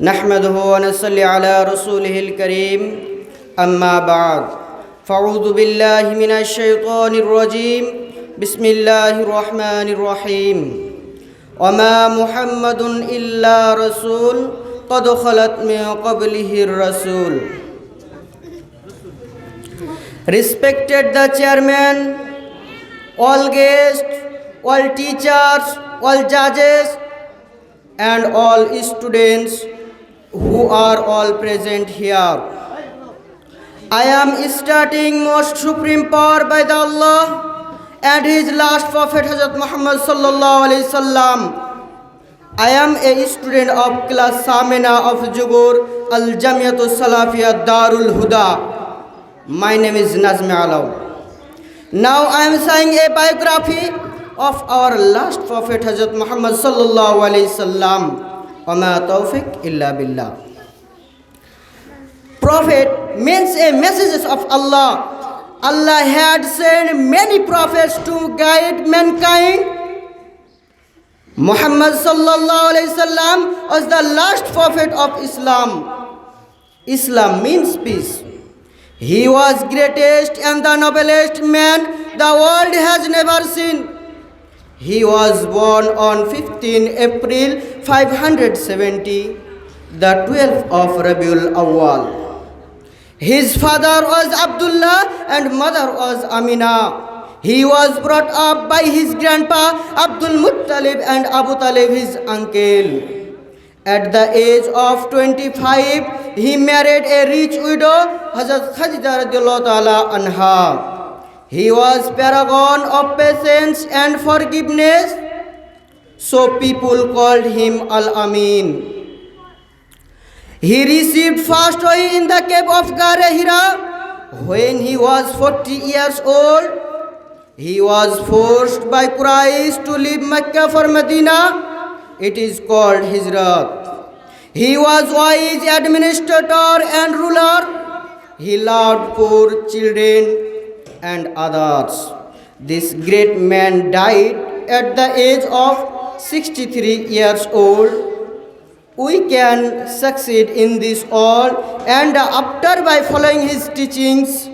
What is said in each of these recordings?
نحمده ونصلي على رسوله الكريم أما بعد فأعوذ بالله من الشيطان الرجيم بسم الله الرحمن الرحيم وما محمد إلا رسول قد خلت من قبله الرسول Respected the chairman, all guests, all teachers, all judges, and all students who are all present here. I am starting most supreme power by the Allah and His last Prophet Hazrat Muhammad sallallahu alaihi wasallam. I am a student of class Samina of Jugur Al Jamiatul Salafiyah Darul Huda. My name is Nazmi Alaw. Now I am saying a biography of our last Prophet Hazrat Muhammad sallallahu alaihi wasallam. Wama tawfiq illa billah. Prophet means a messages of Allah. Allah had sent many prophets to guide mankind. Muhammad sallallahu alaihi wasallam was the last prophet of Islam. Islam means peace. He was greatest and the noblest man the world has never seen. He was born on 15 April 570, the 12th of Rabiul Awal. His father was Abdullah and mother was Amina. He was brought up by his grandpa Abdul Muttalib and Abu Talib his uncle. At the age of 25, he married a rich widow, Hazrat Khadija radiallahu ta'ala anha. He was paragon of patience and forgiveness, so people called him Al-Amin. He received first oil in the cave of Gare Hira when he was 40 years old. He was forced by Quraysh to leave Mecca for Medina. It is called Hijrat. He was wise administrator and ruler. He loved poor children and others. This great man died at the age of 63 years old. We can succeed in this all and after by following his teachings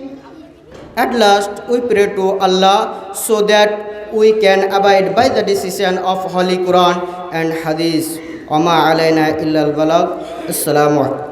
at last we pray to Allah so that we can abide by the decision of Holy Quran and Hadith. وما علينا إلا البلاغ السلام عليكم